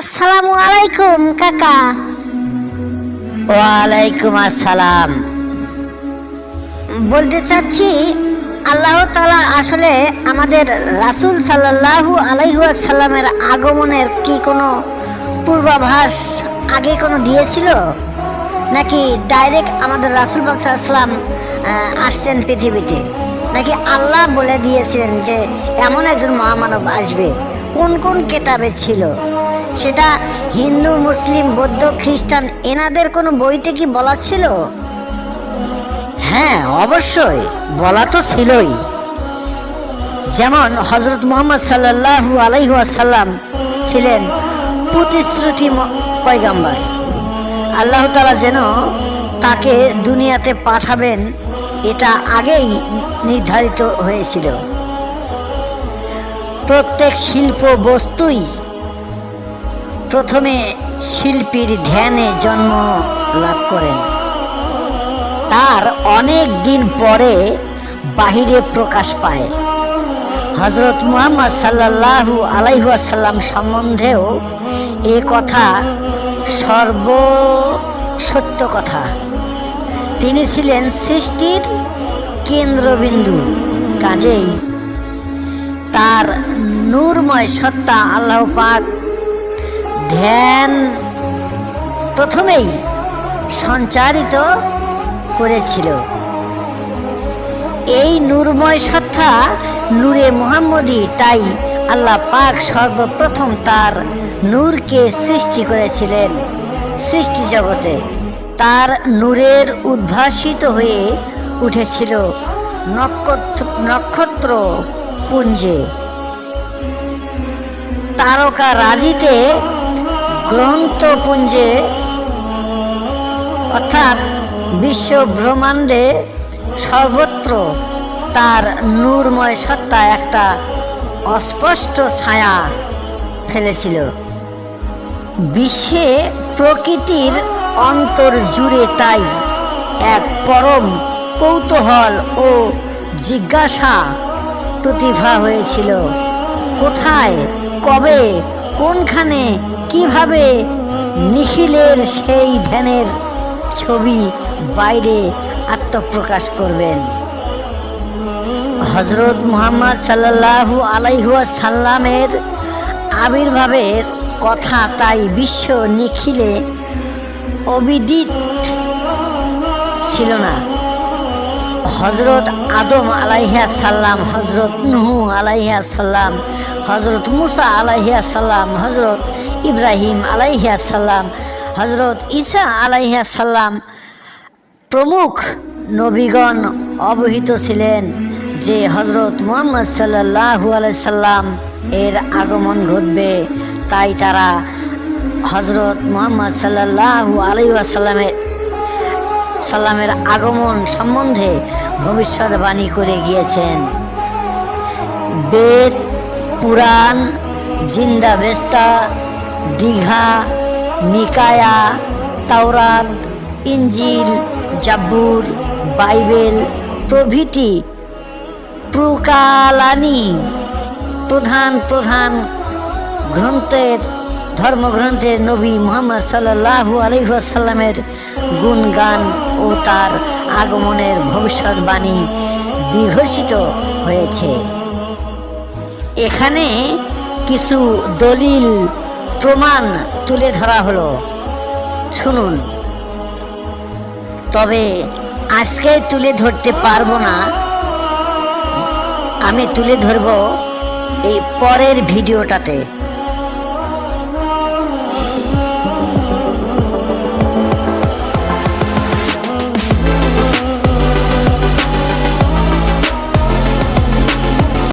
আসসালামু আলাইকুম কাকা। ওয়ালাইকুম আসসালাম। বলতে চাচ্ছি আল্লাহ তালা আসলে আমাদের রাসূল সাল্লাল্লাহু আলাইহি সাল্লামের আগমনের কি কোনো পূর্বাভাস আগে কোনো দিয়েছিল? নাকি ডাইরেক্ট আমাদের রাসুল সাল্লাম আসছেন পৃথিবীতে? নাকি আল্লাহ বলে দিয়েছিলেন যে এমন একজন মহামানব আসবে? কোন কোন কেতাবে ছিল? সেটা হিন্দু, মুসলিম, বৌদ্ধ, খ্রিস্টান, এনাদের কোনো বইতে কি বলা ছিল? হ্যাঁ অবশ্যই, বলা তো ছিলই। যেমন হজরত মোহাম্মদ সাল্লাল্লাহু আলাইহি ওয়াসাল্লাম ছিলেন প্রতিশ্রুতি পয়গাম্বার। আল্লাহ তাআলা যেন তাকে দুনিয়াতে পাঠাবেন, এটা আগেই নির্ধারিত হয়েছিল। প্রত্যেক শিল্প বস্তুই প্রথমে শিল্পীর ধ্যানে জন্ম লাভ করেন। তার অনেক দিন পরে বাহিরে প্রকাশ পায়। হজরত মুহাম্মদ সাল্লাল্লাহু আলাইহাসাল্লাম সম্বন্ধেও এ কথা সর্ব সত্য কথা। তিনি ছিলেন সৃষ্টির কেন্দ্রবিন্দু। কাজেই তার নূরময় সত্তা আল্লাহ পাক ধ্যান প্রথমেই সঞ্চারিত করেছিল। এই নূরময় সত্তা নূরে মুহাম্মদি তাই আল্লাহ পাক সর্বপ্রথম তার নূরকে সৃষ্টি করেছিলেন সৃষ্টি জগতে। তার নূরের উদ্ভাসিত হয়ে উঠেছিল নক্ষত্র নক্ষত্র পুঞ্জে। তারকা রাজিতে গ্রন্থপুঞ্জে, অর্থাৎ বিশ্ব ব্রহ্মাণ্ডে সর্বত্র তার নূরময় সত্তা একটা অস্পষ্ট ছায়া ফেলেছিল। বিশ্বে প্রকৃতির অন্তর জুড়ে তাই এক পরম কৌতূহল ও জিজ্ঞাসা প্রতিভা হয়েছিল। কোথায়, কবে কোনখানে, কীভাবে নিখিলের সেই ধ্যানের ছবি বাইরে আত্মপ্রকাশ করবেন? হজরত মুহাম্মদ সাল্লাল্লাহু আলাইহুয়া সাল্লামের আবির্ভাবের কথা তাই বিশ্ব নিখিলে অবিদিত ছিল না। হজরত আদম আলাইহা সাল্লাম হজরত নুহু আলাইহা সাল্লাম হজরত মুসা আলাইহা সাল্লাম হজরত ইব্রাহিম আলাইহা সাল্লাম হজরত ঈসা আলাইহা সাল্লাম প্রমুখ নবীগণ অবহিত ছিলেন যে হজরত মুহাম্মদ সাল্লাহু সাল্লাম এর আগমন ঘটবে। তাই তারা হজরত মুহাম্মদ সাল্লাহু আলাইসাল্লামের সাল্লামের আগমন সম্বন্ধে ভবিষ্যৎবাণী করে গিয়েছেন। বেদ পুরাণ, জিন্দা বেস্তা, দীঘা, নিকায়া, তাওরাত, ইঞ্জিল, জাব্বুর, বাইবেল প্রভৃতি প্রকালানি। প্রধান প্রধান গ্রন্থের, ধর্মগ্রন্থের নবী মোহাম্মদ সাল্লাহু আলহাসাল্লামের গুণগান ও তার আগমনের ভবিষ্যৎবাণী বিঘোষিত হয়েছে। এখানে কিছু দলিল, প্রমাণ তুলে ধরা হলো। শুনুন। তবে আজকে তুলে ধরতে পারব না। আমি তুলে ধরব এই পরের ভিডিওটাতে।